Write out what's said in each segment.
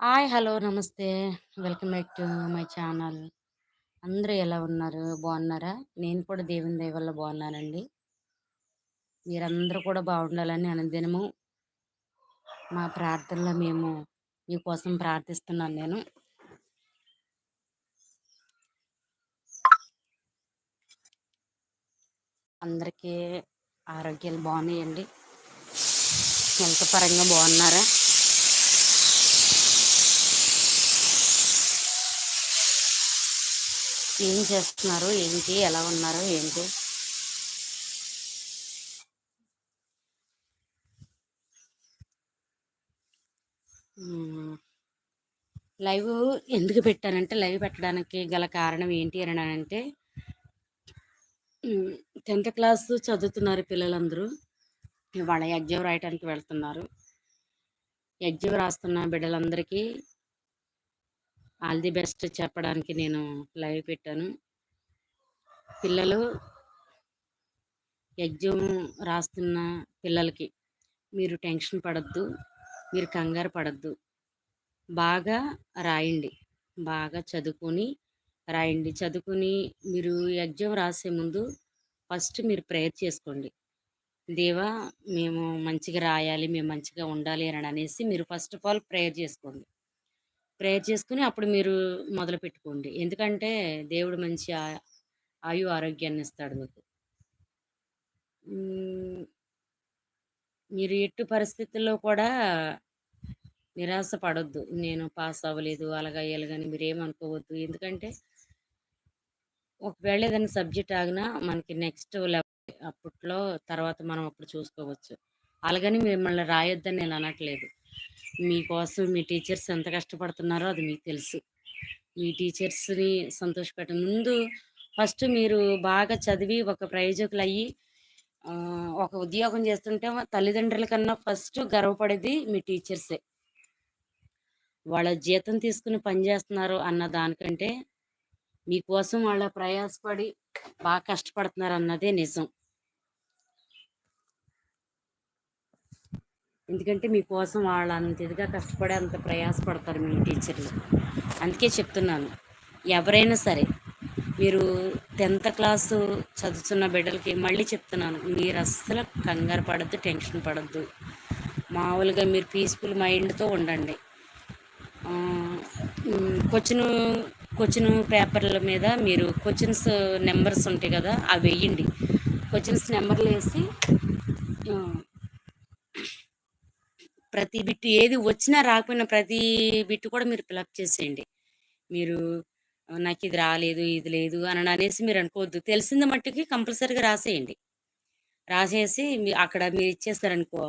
Hi! Hello! నమస్తే. Welcome back to my channel. అందరూ ఎలా ఉన్నారు? బాగున్నారా? నేను కూడా దేవుని దయ వల్ల బాగున్నానండి. మీరందరూ కూడా బాగుండాలని అనుదినము మా ప్రార్థనలో మేము మీకోసం ప్రార్థిస్తున్నాను నేను. అందరికీ ఆరోగ్యాలు బాగున్నాయండి. హెల్త్ పరంగా బాగున్నారా? ఏం చేస్తున్నారు? ఏంటి? ఎలా ఉన్నారు? ఏంటి? లైవ్ ఎందుకు పెట్టానంటే, లైవ్ పెట్టడానికి గల కారణం ఏంటి అనంటే టెన్త్ క్లాస్ చదువుతున్నారు పిల్లలందరూ. వాళ్ళ ఎగ్జామ్ రాయటానికి వెళ్తున్నారు. ఎగ్జామ్ రాస్తున్న బిడ్డలందరికీ ఆల్ ది బెస్ట్ చెప్పడానికి నేను లైవ్ పెట్టాను. పిల్లలు ఎగ్జామ్ రాస్తున్న పిల్లలకి మీరు టెన్షన్ పడద్దు మీరు కంగారు పడద్దు బాగా రాయండి. బాగా చదువుకొని రాయండి. చదువుకొని మీరు ఎగ్జామ్ రాసే ముందు ఫస్ట్ మీరు ప్రేయర్ చేసుకోండి. దేవా! మేము మంచిగా రాయాలి. మేము మంచిగా ఉండాలి అని అనేసి మీరు ఫస్ట్ ఆఫ్ ఆల్ ప్రేయర్ చేసుకోండి. ప్రేయర్ చేసుకుని అప్పుడు మీరు మొదలు పెట్టుకోండి ఎందుకంటే దేవుడు మంచి ఆ ఆయు ఆరోగ్యాన్ని ఇస్తాడు మీకు. మీరు ఎట్టి పరిస్థితుల్లో కూడా నిరాశ పడొద్దు. నేను పాస్ అవ్వలేదు అలాగా ఇలాగని మీరేమనుకోవద్దు. ఎందుకంటే ఒకవేళ ఏదైనా సబ్జెక్ట్ ఆగినా మనకి నెక్స్ట్ లెవెల్ అప్పట్లో తర్వాత మనం అప్పుడు చూసుకోవచ్చు. అలాగని మిమ్మల్ని రాయొద్దని నేను అనట్లేదు. మీకోసం మీ టీచర్స్ ఎంత కష్టపడుతున్నారో అది మీకు తెలుసు. మీ టీచర్స్‌ని సంతోషపెట్టండి. ముందు ఫస్ట్ మీరు బాగా చదివి ఒక ప్రయోజకులు అయ్యి ఒక ఉద్యోగం చేస్తుంటే తల్లిదండ్రుల కన్నా ఫస్ట్ గర్వపడేది మీ టీచర్సే. వాళ్ళ జీతం తీసుకుని పని చేస్తున్నారు అన్న దానికంటే, మీకోసం వాళ్ళ ప్రయాసపడి బాగా కష్టపడుతున్నారు అన్నదే నిజం. ఎందుకంటే మీకోసం వాళ్ళు అంత ఇదిగా కష్టపడి అంత ప్రయాసపడతారు మీ టీచర్లు. అందుకే చెప్తున్నాను. ఎవరైనా సరే మీరు 10థ్ క్లాసు చదువుతున్న బిడ్డలకి మళ్ళీ చెప్తున్నాను. మీరు అస్సలు కంగారు పడద్దు టెన్షన్ పడద్దు మామూలుగా మీరు పీస్‌ఫుల్ మైండ్‌తో ఉండండి. క్వశ్చన్ క్వశ్చన్ పేపర్ల మీద మీరు క్వశ్చన్స్ నెంబర్స్ ఉంటాయి కదా! అవి వెయ్యండి. క్వశ్చన్స్ నెంబర్లు వేసి ప్రతి బిట్ ఏది వచ్చినా రాకపోయినా ప్రతి బిట్ కూడా మీరు ఫిలప్ చేసేయండి. మీరు నాకు ఇది రాలేదు, ఇది లేదు అని అనేసి మీరు అనుకోవద్దు. తెలిసింది మట్టుకి కంపల్సరీగా రాసేయండి. రాసేసి మీ అక్కడ మీరు ఇచ్చేస్తారనుకో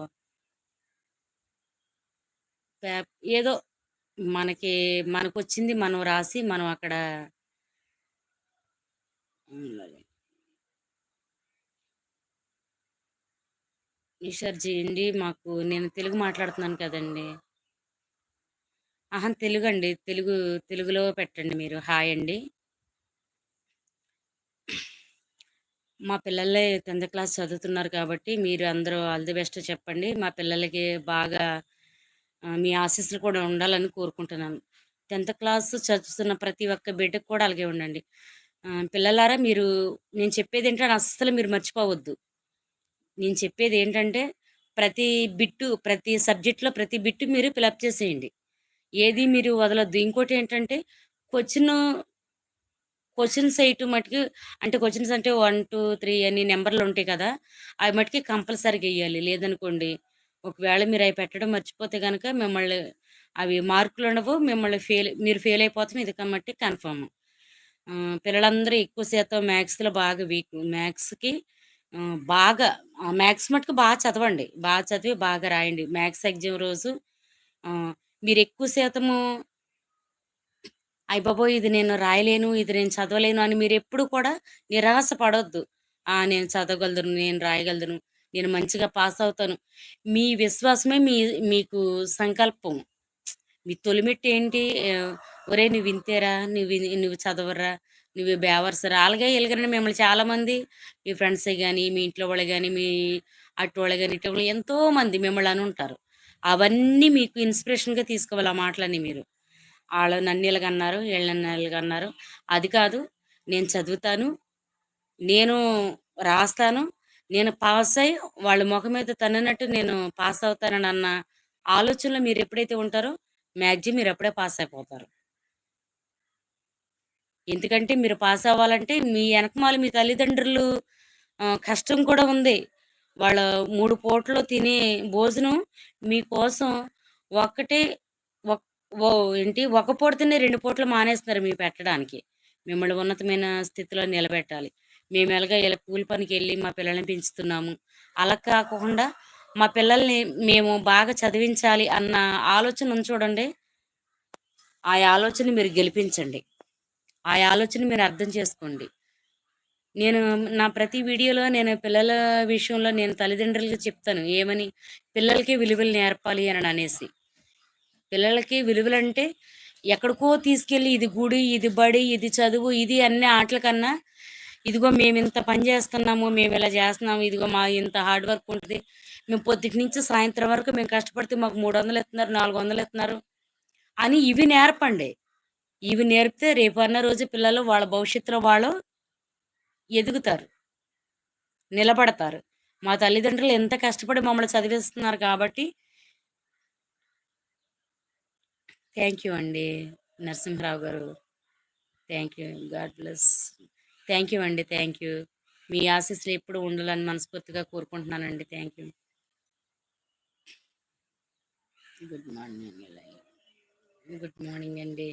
పేప్ ఏదో మనకి మనకొచ్చింది మనం రాసి మనం అక్కడ హ్మ్. చేయండి. మాకు నేను తెలుగు మాట్లాడుతున్నాను కదండీ! అహా! తెలుగండి. తెలుగు తెలుగులో పెట్టండి మీరు. హాయ్ అండి. మా పిల్లలే 10థ్ క్లాస్ చదువుతున్నారు కాబట్టి మీరు అందరూ ఆల్ ది బెస్ట్ చెప్పండి. మా పిల్లలకి బాగా మీ ఆశీస్సులు కూడా ఉండాలని కోరుకుంటున్నాను. 10థ్ క్లాస్ చదువుతున్న ప్రతి ఒక్క బిడ్డకు కూడా అలాగే ఉండండి. పిల్లలారా మీరు నేను చెప్పేది ఏంటంటే అస్సలు మీరు మర్చిపోవద్దు. నేను చెప్పేది ఏంటంటే ప్రతి బిట్టు, ప్రతి సబ్జెక్ట్‌లో ప్రతి బిట్టు మీరు ఫిలప్ చేసేయండి. ఏది మీరు వదలొద్దు. ఇంకోటేంటంటే క్వశ్చన్ క్వశ్చన్స్ ఎయటం మట్టుకు అంటే క్వశ్చన్స్ అంటే 1, 2, 3 అని నంబర్‌లుంటాయి కదా! అవి మట్టుకి కంపల్సరీగా వేయాలి లేదనుకోండి ఒకవేళ మీరు అవి పెట్టడం మర్చిపోతే కనుక మిమ్మల్ని అవి మార్కులు ఉండవు మిమ్మల్ని ఫెయిల్ మీరు ఫెయిల్ అయిపోతాం ఇది కాబట్టి మట్టి కన్ఫర్మ్. పిల్లలందరూ ఎక్కువ శాతం మ్యాథ్స్‌లో బాగా వీక్ మ్యాథ్స్‌కి బాగా మ్యాథ్స్ మటుకు బాగా చదవండి. బాగా చదివి బాగా రాయండి. మ్యాథ్స్ ఎగ్జామ్ రోజు మీరు ఎక్కువ శాతము అయ్యబాబోయ్! ఇది నేను రాయలేను, ఇది నేను చదవలేను అని మీరెప్పుడు కూడా నిరాశ పడొద్దు. నేను చదవగలను నేను రాయగలుదును, నేను మంచిగా పాస్ అవుతాను మీ విశ్వాసమే మీ మీకు సంకల్పం. మీ తొలిమెట్టేంటి ఒరే నువ్వు వింతేరా నువ్వు నువ్వు చదవరా, నువ్వు బేవర్స్ అలాగే ఇలాగని మిమ్మల్ని చాలామంది. మీ ఫ్రెండ్స్ కానీ మీ ఇంట్లో వాళ్ళు కానీ మీ అటు వాళ్ళు కానీ ఇటు ఎంతో ఎంతోమంది మిమ్మల్ని ఉంటారు. అవన్నీ మీకు ఇన్స్పిరేషన్గా తీసుకోవాలి ఆ మాటలన్నీ మీరు. వాళ్ళు నన్ను ఇలాగన్నారు వీళ్ళు అది కాదు నేను చదువుతాను నేను రాస్తాను నేను పాస్ అయ్యి వాళ్ళ ముఖం మీద తన్ననట్టు నేను పాస్ అవుతానని అన్న ఆలోచనలో మీరు ఎప్పుడైతే ఉంటారో మ్యాక్సిమం మీరు ఎప్పుడే పాస్ అయిపోతారు. ఎందుకంటే మీరు పాస్ అవ్వాలంటే మీ వెనకమాల మీ తల్లిదండ్రులు కష్టం కూడా ఉంది. వాళ్ళ మూడు పూటలు తినే భోజనం మీకోసం ఒక్కటే ఓ ఏంటి ఒక పూట తినే రెండు పూటలు మానేస్తున్నారు మీ పెట్టడానికి. మిమ్మల్ని ఉన్నతమైన స్థితిలో నిలబెట్టాలి. మేము ఎలాగ ఇలా కూలి పనికి వెళ్ళి మా పిల్లల్ని పెంచుతున్నాము. అలా కాకుండా మా పిల్లల్ని మేము బాగా చదివించాలి అన్న ఆలోచన చూడండి. ఆ ఆలోచన మీరు గెలిపించండి. ఆ ఆలోచన మీరు అర్థం చేసుకోండి. నేను నా ప్రతి వీడియోలో నేను పిల్లల విషయంలో నేను తల్లిదండ్రులకి చెప్తాను ఏమని? పిల్లలకి విలువలు నేర్పాలి అని అనేసి. పిల్లలకి విలువలు అంటే ఎక్కడికో తీసుకెళ్ళి ఇది గుడి ఇది బడి ఇది చదువు ఇది అన్ని ఆటల కన్నా ఇదిగో మేము ఇంత పని చేస్తున్నాము మేము ఇలా చేస్తున్నాము ఇదిగో మా ఇంత హార్డ్ వర్క్ ఉంటుంది. మేము పొద్దుటి నుంచి సాయంత్రం వరకు మేము కష్టపడితే మాకు మూడు వందలు ఇస్తున్నారు నాలుగు వందలు ఇస్తున్నారు అని ఇవి నేర్పండి. ఇవి నేర్పితే రేపు అన్న రోజు పిల్లలు వాళ్ళ భవిష్యత్తులో వాళ్ళు ఎదుగుతారు నిలబడతారు. మా తల్లిదండ్రులు ఎంత కష్టపడి మమ్మల్ని చదివిస్తున్నారు కాబట్టి థ్యాంక్ యూ అండి నరసింహరావు గారు. Thank you god bless. Thank you అండి థ్యాంక్ యూ. మీ ఆశీస్సులు ఎప్పుడు ఉండాలని మనస్ఫూర్తిగా కోరుకుంటున్నానండి thank you. Good morning good morning అండి.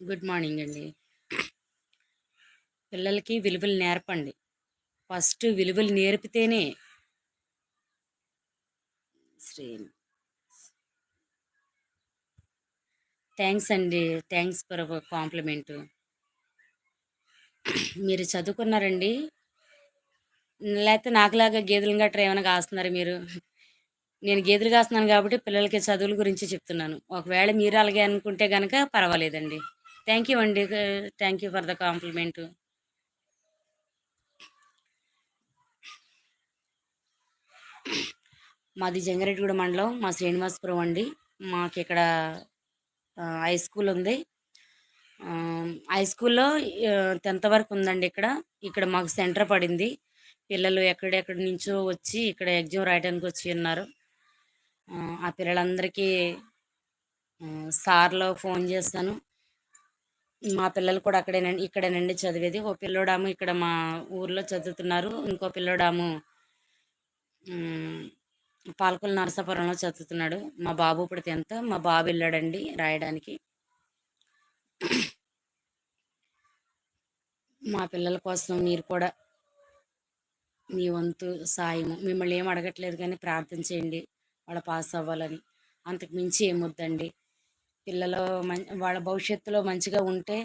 గుడ్ మార్నింగ్ అండి. పిల్లలకి విలువలు నేర్పండి. ఫస్ట్ విలువలు నేర్పితేనే శ్రీ థ్యాంక్స్ అండి. Thanks for compliment. మీరు చదువుకున్నారండి? లేకపోతే నాకులాగా గేదెలు గట్రా ఏమైనా కాస్తున్నారు మీరు? నేను గేదెలు కాస్తున్నాను కాబట్టి పిల్లలకి చదువుల గురించి చెప్తున్నాను. ఒకవేళ మీరు అలాగే అనుకుంటే కనుక పర్వాలేదండి. థ్యాంక్ యూ అండి thank you for the compliment మాది జంగారెడ్డిగూడ మండలం మా శ్రీనివాసపురం అండి. మాకు ఇక్కడ హై స్కూల్ ఉంది. హై స్కూల్లో టెన్త్ వరకు ఉందండి ఇక్కడ. ఇక్కడ మాకు సెంటర్ పడింది. పిల్లలు ఎక్కడెక్కడి నుంచో వచ్చి ఇక్కడ ఎగ్జామ్ రాయడానికి వచ్చి ఉన్నారు. ఆ, పిల్లలందరికీ సార్లో ఫోన్ చేస్తాను మా పిల్లలు కూడా అక్కడేనండి ఇక్కడేనండి చదివేది. ఓ పిల్లోడాము ఇక్కడ మా ఊర్లో చదువుతున్నారు. ఇంకో పిల్లోడాము ఉమ్, పాలకొల నరసాపురంలో చదువుతున్నాడు. మా బాబు ఇప్పుడు టెన్త్. మా బాబు వెళ్ళాడండి రాయడానికి. మా పిల్లల కోసం మీరు కూడా మీ వంతు సాయం మిమ్మల్ని ఏం అడగట్లేదు కానీ ప్రార్థన చేయండి. వాళ్ళ పాస్ అవ్వాలని. అంతకు మించి ఏమొద్దండి పిల్లలు మం వాళ్ళ భవిష్యత్తులో మంచిగా ఉంటే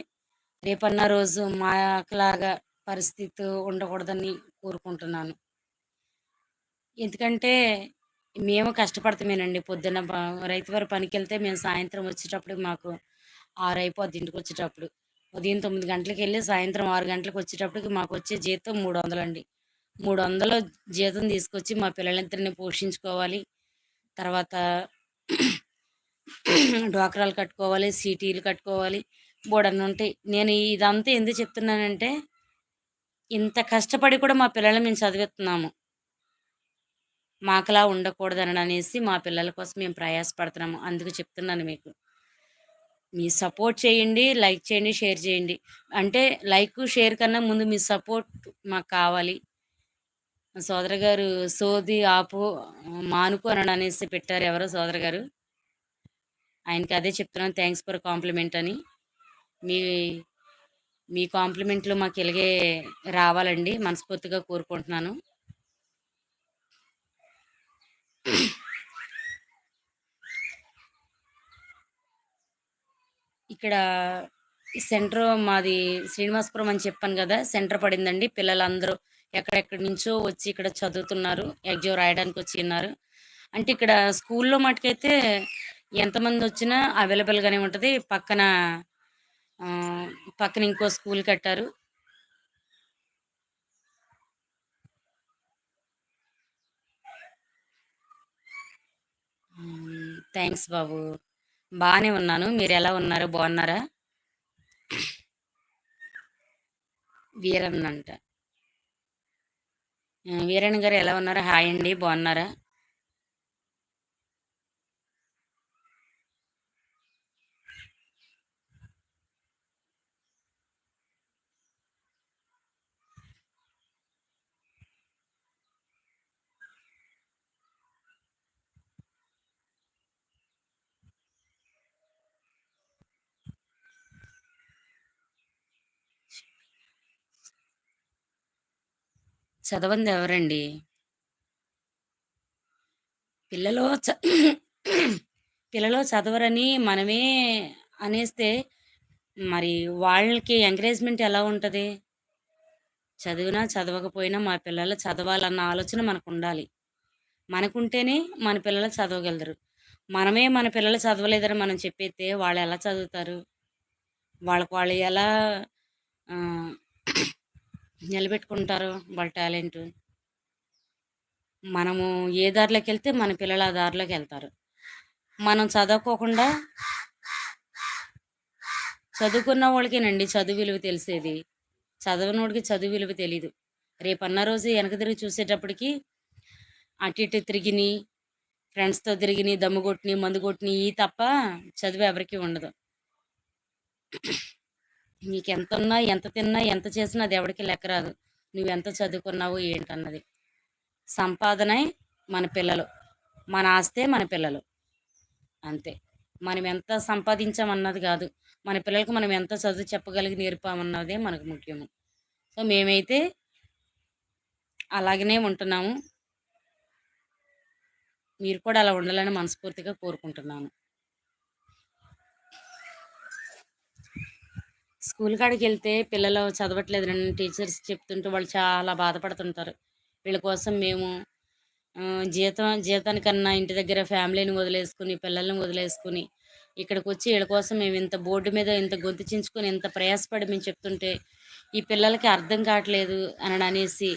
రేపన్న రోజు మాకులాగా పరిస్థితి ఉండకూడదని కోరుకుంటున్నాను. ఎందుకంటే మేము కష్టపడతామేనండి. పొద్దున్న రైతు వారి పనికి వెళ్తే మేము సాయంత్రం వచ్చేటప్పుడు మాకు ఆరు అయిపోద్ది ఇంటికి వచ్చేటప్పుడు ఉదయం తొమ్మిది గంటలకు వెళ్ళి సాయంత్రం ఆరు గంటలకు వచ్చేటప్పటికి మాకు వచ్చే జీతం మూడు వందలండి మూడు వందలు జీతం తీసుకొచ్చి మా పిల్లలిద్దరిని పోషించుకోవాలి. తర్వాత డ్వాక్రాలు కట్టుకోవాలి సీటీలు కట్టుకోవాలి బోడన్ని ఉంటాయి నేను ఇదంతా ఎందుకు చెప్తున్నానంటే ఇంత కష్టపడి కూడా మా పిల్లల్ని మేము చదివిస్తున్నాము. మాకులా ఉండకూడదని అనేసి మా పిల్లల కోసం మేము ప్రయాసపడుతున్నాము. అందుకు చెప్తున్నాను మీకు. మీ సపోర్ట్ చేయండి లైక్ చేయండి షేర్ చేయండి. అంటే లైక్ షేర్ కన్నా ముందు మీ సపోర్ట్ మాకు కావాలి. మా సోదర గారు సోది ఆపు మానుకు అని అనేసి పెట్టారు ఎవరో సోదర గారు ఆయనకి అదే చెప్తున్నాను థ్యాంక్స్ ఫర్ కాంప్లిమెంట్ అని. మీ మీ కాంప్లిమెంట్లు మాకు ఇలాగే రావాలండి మనస్ఫూర్తిగా కోరుకుంటున్నాను. ఇక్కడ సెంటర్ మాది శ్రీనివాసపురం అని చెప్పాను కదా సెంటర్ పడిందండి. పిల్లలందరూ ఎక్కడెక్కడి నుంచో వచ్చి ఇక్కడ చదువుతున్నారు ఎగ్జామ్ రాయడానికి వచ్చి ఉన్నారు. అంటే ఇక్కడ స్కూల్లో మటుకైతే ఎంతమంది వచ్చినా అవైలబుల్గానే ఉంటుంది. పక్కన పక్కన ఇంకో స్కూల్ కట్టారు. థ్యాంక్స్ బాబు. బాగానే ఉన్నాను. మీరు ఎలా ఉన్నారు? బాగున్నారా? వీరన్ అంట వీరన్ గారు ఎలా ఉన్నారు? హాయ్ అండి. బాగున్నారా? చదవంది ఎవరండి? పిల్లలు చ పిల్లలు చదవరని మనమే అనేస్తే మరి వాళ్ళకి ఎంకరేజ్మెంట్ ఎలా ఉంటుంది? చదివినా చదవకపోయినా మా పిల్లలు చదవాలన్న ఆలోచన మనకు ఉండాలి మనకుంటేనే మన పిల్లలు చదవగలరు. మనమే మన పిల్లలు చదవలేదని మనం చెప్పేస్తే వాళ్ళు ఎలా చదువుతారు? వాళ్ళకు వాళ్ళు ఎలా నిలబెట్టుకుంటారు వాళ్ళ టాలెంట్. మనము ఏ దారిలోకి వెళ్తే మన పిల్లలు ఆ దారిలోకి వెళ్తారు. మనం చదవకోకుండా చదువుకున్న వాళ్ళకేనండి చదువు విలువ తెలిసేది. చదవనోడికి చదువు విలువ తెలీదు. రేపు అన్న రోజు వెనక తిరిగి చూసేటప్పటికి అటు ఇటు తిరిగిని ఫ్రెండ్స్తో తిరిగిని దమ్ము కొట్టిని మందు కొట్టిని ఈ తప్ప చదువు ఎవరికి ఉండదు. నీకు ఎంత ఉన్నా ఎంత తిన్నా ఎంత చేసినా అది ఎవరికి లెక్క రాదు. నువ్వు ఎంత చదువుకున్నావు ఏంటన్నది. సంపాదనే మన పిల్లలు. మన ఆస్తే మన పిల్లలు. అంతే. మనం ఎంత సంపాదించామన్నది కాదు. మన పిల్లలకు మనం ఎంత చదువు చెప్పగలిగి నేర్పామన్నదే మనకు ముఖ్యము. సో మేమైతే అలాగనే ఉంటున్నాము. మీరు కూడా అలా ఉండాలని మనస్ఫూర్తిగా కోరుకుంటున్నాను. స్కూల్ కాడికి వెళ్తే పిల్లలు చదవట్లేదని టీచర్స్ చెప్తుంటే వాళ్ళు చాలా బాధపడుతుంటారు. వీళ్ళ కోసం మేము జీతం జీతానికన్నా ఇంటి దగ్గర ఫ్యామిలీని వదిలేసుకుని పిల్లల్ని వదిలేసుకుని ఇక్కడికి వచ్చి వీళ్ళ కోసం మేము ఇంత బోర్డు మీద ఇంత గొంతు చించుకొని ఇంత ప్రయాసపడి మేము చెప్తుంటే ఈ పిల్లలకి అర్థం కావట్లేదు అని అనేసి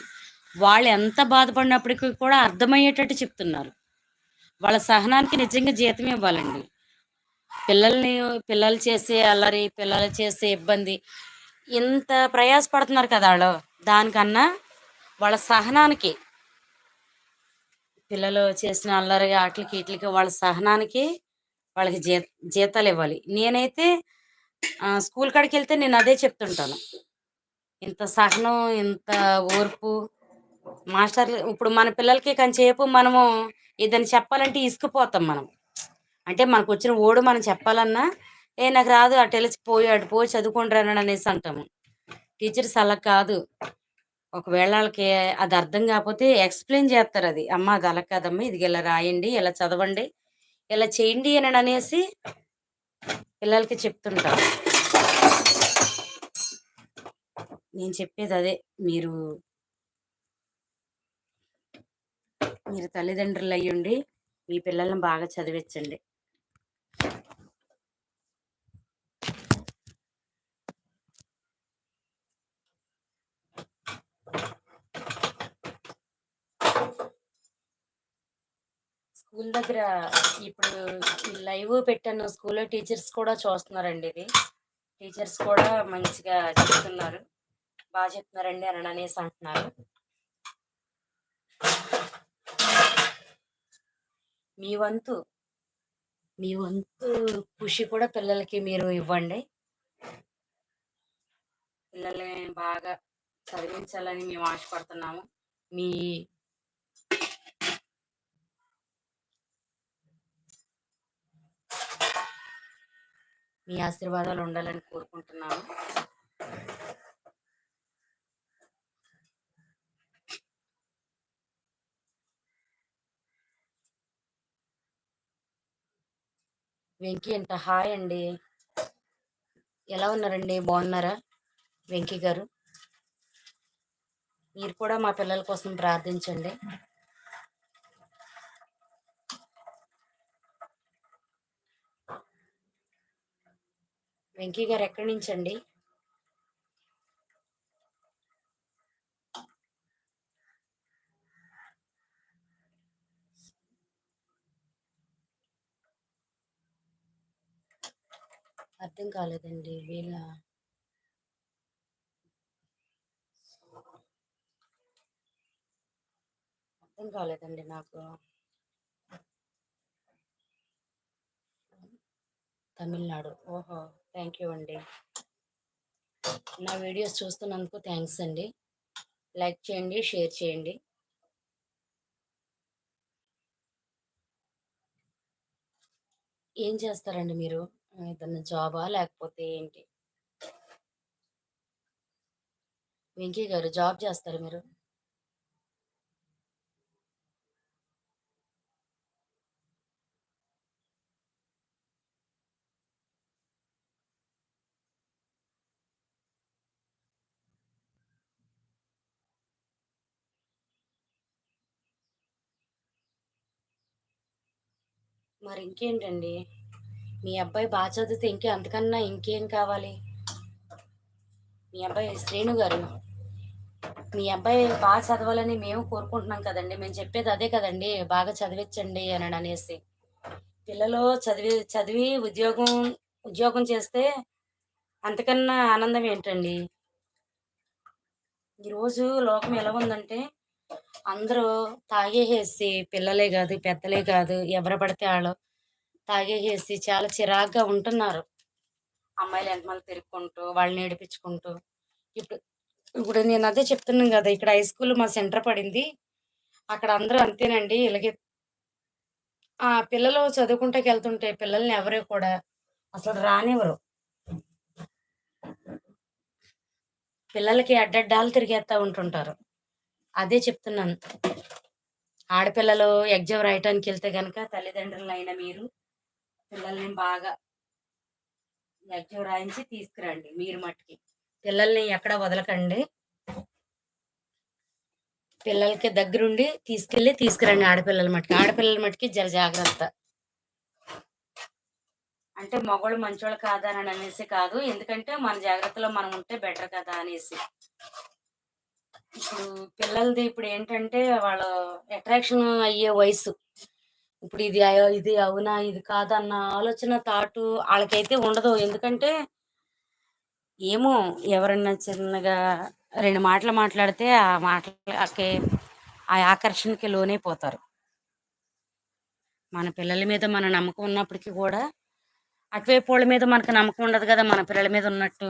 వాళ్ళు ఎంత బాధపడినప్పటికీ కూడా అర్థమయ్యేటట్టు చెప్తున్నారు. వాళ్ళ సహనానికి నిజంగా జీతం ఇవ్వాలండి. పిల్లల్ని పిల్లలు చేసే అల్లరి పిల్లలు చేసే ఇబ్బంది ఇంత ప్రయాసపడుతున్నారు కదా వాళ్ళు. దానికన్నా వాళ్ళ సహనానికి పిల్లలు చేసిన అల్లరి ఆటలకి వీటికి వాళ్ళ సహనానికి వాళ్ళకి జీ జీతాలు ఇవ్వాలి. నేనైతే స్కూల్ కాడికి వెళ్తే నేను అదే చెప్తుంటాను. ఇంత సహనం ఇంత ఓర్పు మాస్టర్లు ఇప్పుడు మన పిల్లలకి కొంచెంసేపు మనము ఏదైనా చెప్పాలంటే ఇసుకుపోతాం మనం. అంటే మనకు వచ్చిన ఓడు మనం చెప్పాలన్నా ఏ నాకు రాదు అటు వెళ్ళి పోయి అటు పోయి చదువుకుంటారని అనేసి అంటాము. టీచర్స్ అలా కాదు. ఒకవేళ వాళ్ళకి అది అర్థం కాకపోతే ఎక్స్ప్లెయిన్ చేస్తారు అది. అమ్మ అది అలా కాదమ్మా ఇది ఇలా రాయండి ఇలా చదవండి ఇలా చేయండి అని అనేసి పిల్లలకి చెప్తుంటారు. నేను చెప్పేది అదే. మీరు మీరు తల్లిదండ్రులు అయ్యుండి మీ పిల్లల్ని బాగా చదివించండి స్కూల్ దగ్గర ఇప్పుడు లైవ్ పెట్టాను స్కూల్లో టీచర్స్ కూడా చూస్తున్నారండి ఇది. టీచర్స్ కూడా మంచిగా చెప్తున్నారు. బాగా చెప్తున్నారండి అని అనేసి అంటున్నారు. మీ వంతు మీ వంతు కృషి కూడా పిల్లలకి మీరు ఇవ్వండి. పిల్లల్ని బాగా చదివించాలని మేము ఆశపడుతున్నాము. మీ మీ ఆశీర్వాదాలు ఉండాలని కోరుకుంటున్నాను. వెంకీ అంట హాయ్ అండి. ఎలా ఉన్నారండి? బాగున్నారా? వెంకీ గారు. మీరు కూడా మా పిల్లల కోసం ప్రార్థించండి. వెంకీ గారు ఎక్కడి నుంచి అండి అర్థం కాలేదండి. వీళ్ళ అర్థం కాలేదండి నాకు. తమిళనాడు. ఓహో. థ్యాంక్ యూ అండి. నా వీడియోస్ చూస్తున్నందుకు థ్యాంక్స్ అండి. లైక్ చేయండి షేర్ చేయండి. ఏం చేస్తారండి మీరు? ఏదన్నా జాబా లేకపోతే ఏంటి? వెంకీ గారు జాబ్ చేస్తారు మీరు? మరి ఇంకేంటండి? మీ అబ్బాయి బాగా చదివితే ఇంకే అంతకన్నా ఇంకేం కావాలి? మీ అబ్బాయి శ్రేణు గారు మీ అబ్బాయి బాగా చదవాలని మేము కోరుకుంటున్నాం కదండి. మేము చెప్పేది అదే కదండి బాగా చదివించండి అని అనేసి. పిల్లలు చదివి చదివి ఉద్యోగం ఉద్యోగం చేస్తే అంతకన్నా ఆనందం ఏంటండి? ఈరోజు లోకం ఎలా ఉందంటే అందరూ తాగేసేసి పిల్లలే కాదు పెద్దలే కాదు ఎవరు పడితే వాళ్ళు తాగేసేసి చాలా చిరాగ్గా ఉంటున్నారు. అమ్మాయిలు ఎంతమంది పెరుక్కుంటూ వాళ్ళని ఏడిపించుకుంటూ. ఇప్పుడు ఇప్పుడు నేను అదే చెప్తున్నాను కదా ఇక్కడ హై స్కూల్ మా సెంటర్ పడింది. అక్కడ అందరూ అంతేనండి ఇలాగే ఆ పిల్లలు చదువుకుంటాకి వెళ్తుంటే పిల్లల్ని ఎవరు కూడా అసలు రానివ్వరు. పిల్లలకి అడ్డడ్డాలు తిరిగేస్తా ఉంటుంటారు. అదే చెప్తున్నాను. ఆడపిల్లలు ఎగ్జామ్ రాయటానికి వెళ్తే గనక తల్లిదండ్రులు అయిన మీరు పిల్లల్ని బాగా ఎగ్జామ్ రాయించి తీసుకురండి మీరు మట్టుకి పిల్లల్ని ఎక్కడ వదలకండి. పిల్లలకి దగ్గరుండి తీసుకెళ్ళి తీసుకురండి ఆడపిల్లల మట్టుకి ఆడపిల్లల మట్టుకి జర జాగ్రత్త. అంటే మగవాళ్ళు మంచోళ్ళు కాదా అని అనేసి కాదు. ఎందుకంటే మన జాగ్రత్తలో మనం ఉంటే బెటర్ కదా అనేసి. ఇప్పుడు పిల్లలది ఇప్పుడు ఏంటంటే వాళ్ళ అట్రాక్షన్ అయ్యే వయసు ఇప్పుడు ఇది ఇది అవునా ఇది కాదన్న ఆలోచన థాటు వాళ్ళకైతే ఉండదు. ఎందుకంటే ఏమో ఎవరన్నా చిన్నగా రెండు మాటలు మాట్లాడితే ఆ మాటలకి ఆ ఆకర్షణకి లోనైపోతారు మన పిల్లల మీద మన నమ్మకం ఉన్నప్పటికీ కూడా అటువైపు వాళ్ళ మీద మనకు నమ్మకం ఉండదు కదా మన పిల్లల మీద ఉన్నట్టు.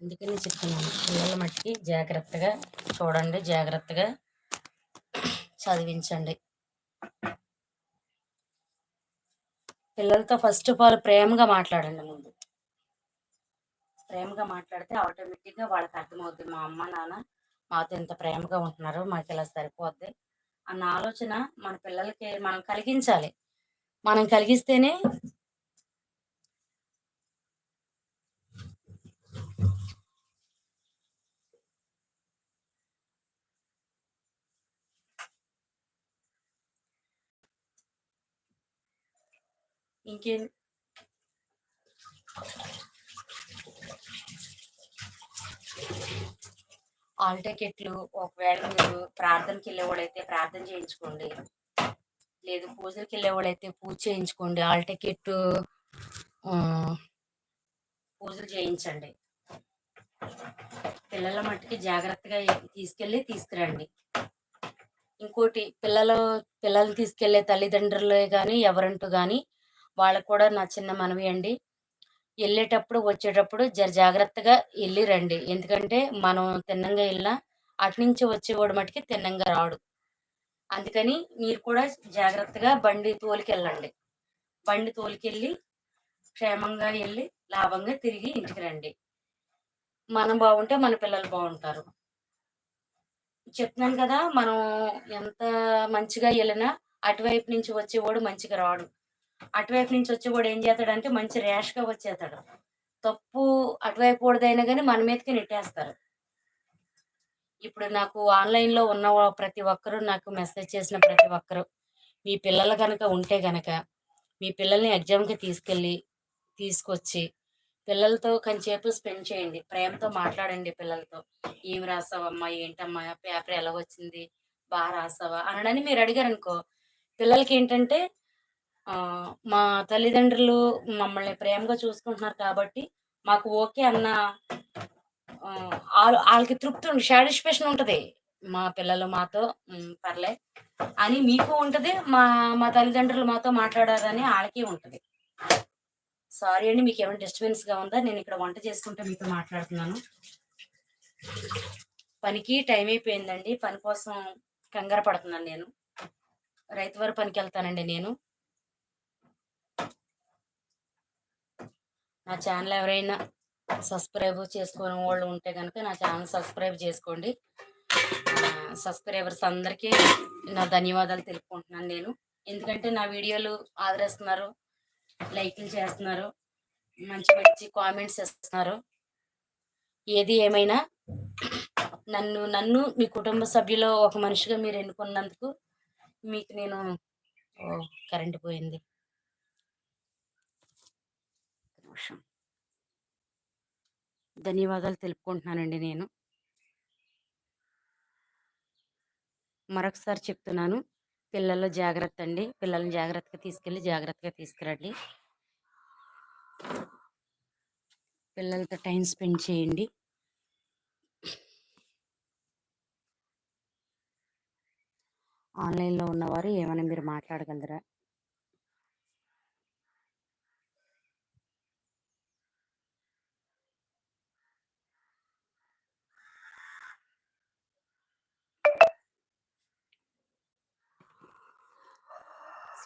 అందుకని చెప్తున్నాను. పిల్లల మట్టికి జాగ్రత్తగా చూడండి జాగ్రత్తగా చదివించండి. పిల్లలతో ఫస్ట్ ఆఫ్ ఆల్ ప్రేమగా మాట్లాడండి ముందు. ప్రేమగా మాట్లాడితే ఆటోమేటిక్గా వాళ్ళకి అర్థమవుతుంది మా అమ్మ నాన్న మాతో ఎంత ప్రేమగా ఉంటున్నారు మాకు ఇలా సరిపోద్ది అన్న ఆలోచన మన పిల్లలకి మనం కలిగించాలి. మనం కలిగిస్తేనే ఇంకేం? ఆల్ టికెట్లు ఒకవేళ మీరు ప్రార్థనకి వెళ్ళేవాళ్ళైతే ప్రార్థన చేయించుకోండి. లేదు పూజలకి వెళ్ళేవాళ్ళైతే పూజ చేయించుకోండి. ఆల్ టికెట్ పూజలు చేయించండి. పిల్లల మట్టుకి జాగ్రత్తగా తీసుకెళ్ళి తీసుకురండి. ఇంకోటి పిల్లలు పిల్లలు తీసుకెళ్ళే తల్లిదండ్రులే కానీ ఎవరంటూ కానీ వాళ్ళకు కూడా నా చిన్న మనవి అండి. వెళ్ళేటప్పుడు వచ్చేటప్పుడు జర జాగ్రత్తగా వెళ్ళి రండి. ఎందుకంటే మనం తిన్నంగా వెళ్ళినా అటు నుంచి వచ్చేవాడు మటుకి తిన్నంగా రాడు. అందుకని మీరు కూడా జాగ్రత్తగా బండి తోలికెళ్ళండి. బండి తోలికెళ్ళి క్షేమంగా వెళ్ళి లాభంగా తిరిగి ఇంటికి రండి. మనం బాగుంటే మన పిల్లలు బాగుంటారు. చెప్తున్నాను కదా మనం ఎంత మంచిగా వెళ్ళినా అటువైపు నుంచి వచ్చేవాడు మంచిగా రాడు. అటువైపు నుంచి వచ్చి కూడా ఏం చేస్తాడంటే మంచి ర్యాష్గా వచ్చేస్తాడు. తప్పు అటువైపు కూడదైనా కానీ మన మీదకి నెట్టేస్తారు. ఇప్పుడు నాకు ఆన్లైన్లో ఉన్న ప్రతి ఒక్కరూ నాకు మెసేజ్ చేసిన ప్రతి ఒక్కరు మీ పిల్లలు కనుక ఉంటే కనుక మీ పిల్లల్ని ఎగ్జామ్కి తీసుకెళ్ళి తీసుకొచ్చి పిల్లలతో కొంచెంసేపు స్పెండ్ చేయండి. ప్రేమతో మాట్లాడండి పిల్లలతో. ఏమి రాసావమ్మా? ఏంటమ్మా? పేపర్ ఎలా వచ్చింది బాగా రాసావా? అనడని మీరు అడిగారనుకో, పిల్లలకి ఏంటంటే మా తల్లిదండ్రులు మమ్మల్ని ప్రేమగా చూసుకుంటున్నారు కాబట్టి, మాకు ఓకే అన్న వాళ్ళకి తృప్తి ఉండి సాటిస్ఫాక్షన్ ఉంటుంది మా పిల్లలు మాతో పర్లే అని మీకు ఉంటుంది మా మా తల్లిదండ్రులు మాతో మాట్లాడారని వాళ్ళకి ఉంటుంది సారీ అండి. ఏమైనా డిస్టర్బెన్స్‌గా ఉందా? నేను ఇక్కడ వంట చేసుకుంటూ మీతో మాట్లాడుతున్నాను. పనికి టైం అయిపోయిందండి. పని కోసం కంగారు పడుతున్నాను నేను. రైతు వారు పనికి వెళ్తానండి నేను. నా ఛానల్ ఎవరైనా సబ్స్క్రైబ్ చేసుకునే వాళ్ళు ఉంటే కనుక నా ఛానల్ సబ్స్క్రైబ్ చేసుకోండి. సబ్స్క్రైబర్స్ అందరికీ నా ధన్యవాదాలు తెలుపుకుంటున్నాను నేను. ఎందుకంటే నా వీడియోలు ఆదరిస్తున్నారు. లైకులు చేస్తున్నారు. మంచి మంచి కామెంట్స్ ఇస్తున్నారు. ఏది ఏమైనా నన్ను నన్ను మీ కుటుంబ సభ్యులో ఒక మనిషిగా మీరు ఎన్నుకున్నందుకు మీకు నేను ఓహ్! కరెంట్ పోయింది. సంతోషం ధన్యవాదాలు తెలుపుకుంటున్నానండి నేను. మరొకసారి చెప్తున్నాను. పిల్లల్లో జాగ్రత్త అండి. పిల్లల్ని జాగ్రత్తగా తీసుకెళ్ళి జాగ్రత్తగా తీసుకురండి. పిల్లలతో టైం స్పెండ్ చేయండి. ఆన్‌లైన్‌లో ఉన్నవారు ఏమైనా మీరు మాట్లాడగలరా?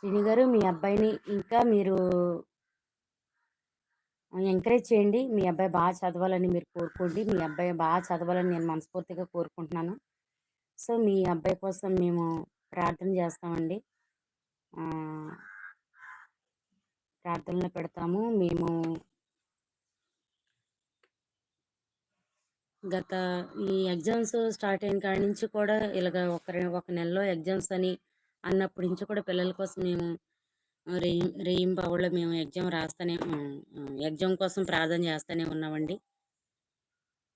శ్రీని గారు మీ అబ్బాయిని ఇంకా మీరు ఎంకరేజ్ చేయండి. మీ అబ్బాయి బాగా చదవాలని మీరు కోరుకోండి. మీ అబ్బాయి బాగా చదవాలని నేను మనస్ఫూర్తిగా కోరుకుంటున్నాను. సో, మీ అబ్బాయి కోసం మేము ప్రార్థన చేస్తామండి. ప్రార్థనలు పెడతాము. మేము గత ఈ ఎగ్జామ్స్ స్టార్ట్ అయిన కాడి నుంచి కూడా ఇలాగ ఒక ఒక నెలలో ఎగ్జామ్స్ అని అన్నప్పటి నుంచి కూడా పిల్లల కోసం మేము రెయిం రెయింబవళ్ళు మేము ఎగ్జామ్ రాస్తూనే ఎగ్జామ్ కోసం ప్రార్థన చేస్తూనే ఉన్నామండి.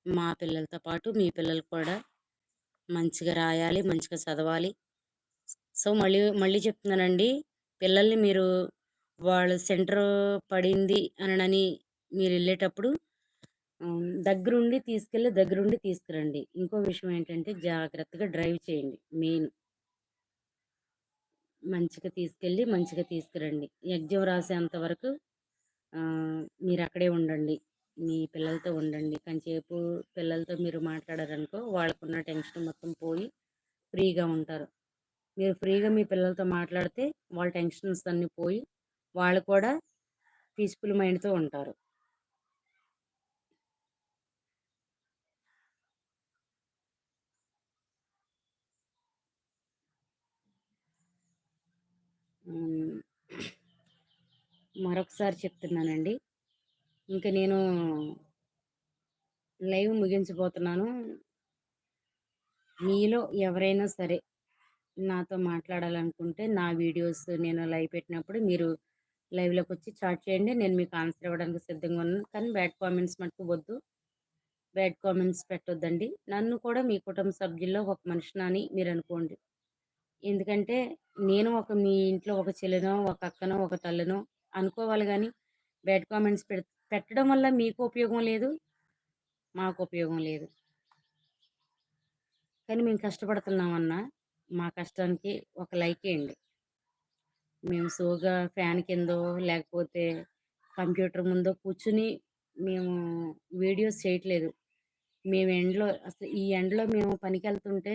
మా పిల్లలతో పాటు మీ పిల్లలు కూడా మంచిగా రాయాలి. మంచిగా చదవాలి. సో, మళ్ళీ మళ్ళీ చెప్తున్నానండి. పిల్లల్ని మీరు వాళ్ళు సెంటర్ పడింది అనని మీరు వెళ్ళేటప్పుడు దగ్గరుండి తీసుకెళ్ళి దగ్గరుండి తీసుకురండి. ఇంకో విషయం ఏంటంటే జాగ్రత్తగా డ్రైవ్ చేయండి మెయిన్. మంచిగా తీసుకెళ్ళి మంచిగా తీసుకురండి. ఎగ్జామ్ రాసేంత వరకు మీరు అక్కడే ఉండండి. మీ పిల్లలతో ఉండండి. కొంచెంసేపు పిల్లలతో మీరు మాట్లాడారనుకో వాళ్ళకున్న టెన్షన్ మొత్తం పోయి ఫ్రీగా ఉంటారు. మీరు ఫ్రీగా మీ పిల్లలతో మాట్లాడితే వాళ్ళ టెన్షన్స్ అన్నీ పోయి వాళ్ళు కూడా పీస్‌ఫుల్ మైండ్‌తో ఉంటారు. మరొకసారి చెప్తున్నానండి. ఇంకా నేను లైవ్ ముగించబోతున్నాను. మీలో ఎవరైనా సరే నాతో మాట్లాడాలనుకుంటే నా వీడియోస్ నేను లైవ్ పెట్టినప్పుడు మీరు లైవ్లోకి వచ్చి చాట్ చేయండి. నేను మీకు ఆన్సర్ ఇవ్వడానికి సిద్ధంగా ఉన్నాను. కానీ బ్యాడ్ కామెంట్స్ మటుకు వద్దు. బ్యాడ్ కామెంట్స్ పెట్టొద్దండి. నన్ను కూడా మీ కుటుంబ సభ్యుల్లో ఒక మనిషినని మీరనుకోండి. ఎందుకంటే నేను ఒక మీ ఇంట్లో ఒక చెల్లెనో ఒక అక్కనో, ఒక తల్లినో అనుకోవాలి కానీ బ్యాడ్ కామెంట్స్ పెడ పెట్టడం వల్ల మీకు ఉపయోగం లేదు. మాకు ఉపయోగం లేదు. కానీ మేము కష్టపడుతున్నామన్నా మా కష్టానికి ఒక లైక్ వేయండి మేము సోగా ఫ్యాన్ కిందో లేకపోతే కంప్యూటర్ ముందో కూర్చొని మేము వీడియోస్ చేయట్లేదు. మేము ఎండలో అసలు ఈ ఎండలో మేము పనికి వెళ్తుంటే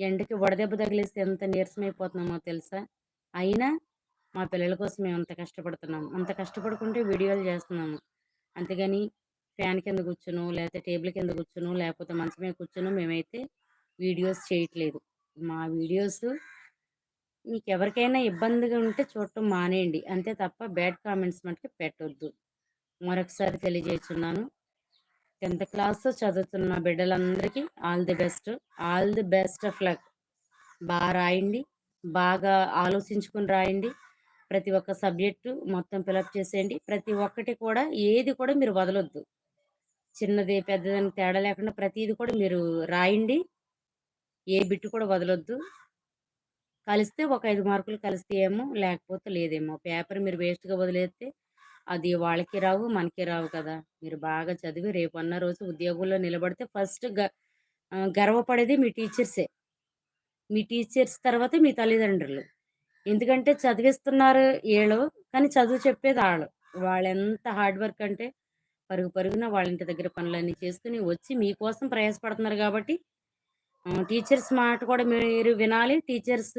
ఎండకి వడదెబ్బ తగిలేస్తే ఎంత నీరసం అయిపోతున్నామో తెలుసా? అయినా మా పిల్లల కోసం మేము అంత కష్టపడుతున్నాము. అంత కష్టపడుకుంటే వీడియోలు చేస్తున్నాము. అంతేగాని ఫ్యాన్ కింద కూర్చును లేకపోతే టేబుల్ కింద కూర్చును లేకపోతే మంచం మీద కూర్చును మేమైతే వీడియోస్ చేయట్లేదు. మా వీడియోస్ మీకు ఎవరికైనా ఇబ్బందిగా ఉంటే చూడటం మానేయండి. అంతే తప్ప బ్యాడ్ కామెంట్స్ మటుకు పెట్టొద్దు. మరొకసారి తెలియజేస్తున్నాను 10థ్ క్లాస్ చదువుతున్న బిడ్డలందరికీ all the best. All the best of luck. బాగా రాయండి. బాగా ఆలోచించుకొని రాయండి. ప్రతి ఒక్క సబ్జెక్టు మొత్తం ఫిలప్ చేసేయండి. ప్రతి ఒక్కటి కూడా ఏది కూడా మీరు వదలొద్దు. చిన్నది, పెద్దదని తేడా లేకుండా ప్రతిది కూడా మీరు రాయండి. ఏ బిట్టు కూడా వదలొద్దు. కలిస్తే ఒక ఐదు మార్కులు కలిస్తే ఏమో లేకపోతే లేదేమో. పేపర్ మీరు వేస్ట్‌గా వదిలేస్తే అది వాళ్ళకి రావు, మనకి రావు కదా! మీరు బాగా చదివి రేపన్న రోజు ఉద్యోగంలో నిలబడితే ఫస్ట్ గ గర్వపడేది మీ టీచర్సే. మీ టీచర్స్ తర్వాత మీ తల్లిదండ్రులు. ఎందుకంటే చదివిస్తున్నారు వీళ్ళు కానీ చదువు చెప్పేది వాళ్ళు వాళ్ళంత హార్డ్ వర్క్ అంటే పరుగు పరుగున వాళ్ళ ఇంటి దగ్గర పనులన్నీ చేసుకుని వచ్చి మీకోసం ప్రయాసపడుతున్నారు కాబట్టి టీచర్స్ మాట కూడా మీరు వినాలి. టీచర్స్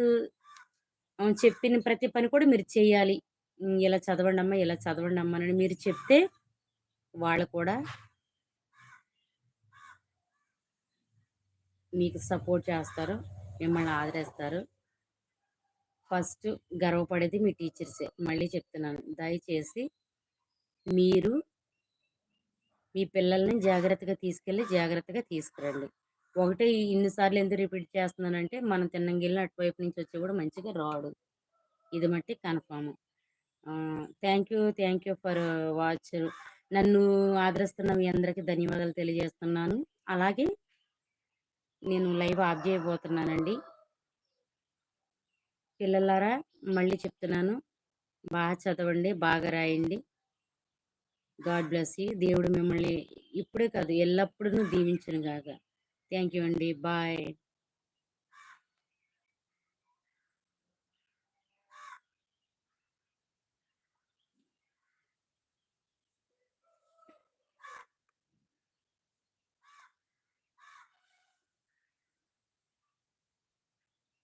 చెప్పిన ప్రతి పని కూడా మీరు చేయాలి. ఇలా చదవండి అమ్మా ఇలా చదవండి అమ్మా అని మీరు చెప్తే వాళ్ళు కూడా మీకు సపోర్ట్ చేస్తారు. మిమ్మల్ని ఆదరిస్తారు. ఫస్ట్ గర్వపడేది మీ టీచర్సే. మళ్ళీ చెప్తున్నాను. దయచేసి మీరు మీ పిల్లల్ని జాగ్రత్తగా తీసుకెళ్ళి, జాగ్రత్తగా తీసుకురండి. ఒకటే ఇన్ని సార్లు ఎందుకు రిపీట్ చేస్తున్నానంటే, మనం తిన్నంగిల్లి అటువైపు నుంచి వచ్చి కూడా మంచిగా రాడు. ఇది మట్టి confirm thank you, thank you for watch. నన్ను ఆదరిస్తున్న మీ అందరికి ధన్యవాదాలు తెలియజేస్తున్నాను. అలాగే నేను లైవ్ ఆఫ్ చేయబోతున్నానండి. పిల్లలారా మళ్ళీ చెప్తున్నాను. బాగా చదవండి. బాగా రాయండి. God bless you. దేవుడు మిమ్మల్ని ఇప్పుడే కాదు ఎల్లప్పుడూ దీవించను గాక. థ్యాంక్ యూ అండి. బాయ్.